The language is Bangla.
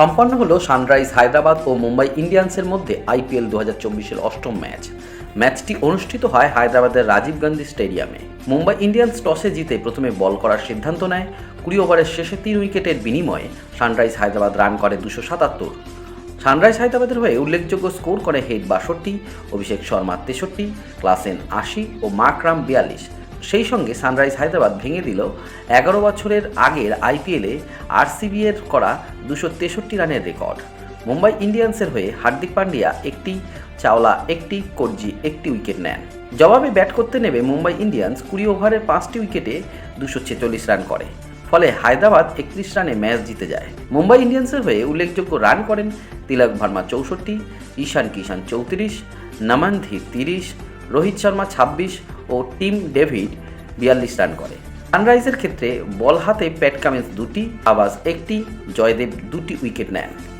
সম্পন্ন হলো সানরাইজ হায়দ্রাবাদ ও মুম্বাই ইন্ডিয়ান্সের মধ্যে আইপিএল দু হাজার চব্বিশের অষ্টম ম্যাচ। ম্যাচটি অনুষ্ঠিত হয় হায়দ্রাবাদের রাজীব গান্ধী স্টেডিয়ামে। মুম্বাই ইন্ডিয়ান্স টসে জিতে প্রথমে বল করার সিদ্ধান্ত নেয়। কুড়ি ওভারের শেষে তিন উইকেটের বিনিময়ে সানরাইজ হায়দ্রাবাদ রান করে দুশো সাতাত্তর। সানরাইজ হায়দ্রাবাদের হয়ে উল্লেখযোগ্য স্কোর করে হেড বাষট্টি, অভিষেক শর্মা তেষট্টি, ক্লাসেন আশি ও মাকরাম বিয়াল্লিশ। সেই সঙ্গে সানরাইজ হায়দ্রাবাদ ভেঙে দিল এগারো বছরের আগের আইপিএলে আরসিবি এর করা দুশো তেষট্টি রানের রেকর্ড। মুম্বাই ইন্ডিয়ান্সের হয়ে হার্দিক পান্ডিয়া একটি, চাওলা একটি, কর্জি একটি উইকেট নেন। জবাবে ব্যাট করতে নেমে মুম্বাই ইন্ডিয়ান্স কুড়ি ওভারের পাঁচটি উইকেটে দুশো ছেচল্লিশ রান করে। ফলে হায়দ্রাবাদ একত্রিশ রানে ম্যাচ জিতে যায়। মুম্বাই ইন্ডিয়ান্সের হয়ে উল্লেখযোগ্য রান করেন তিলক ভার্মা চৌষট্টি, ঈশান কিষান চৌত্রিশ নমনধি তিরিশ, রোহিত শর্মা ছাব্বিশ ও টিম ডেভিড বিয়াল্লিশ রান করে। সানরাইজের ক্ষেত্রে বল হাতে প্যাট কামিন্স দুটি, আবাস একটি, জয়দেব দুটি উইকেট নেন।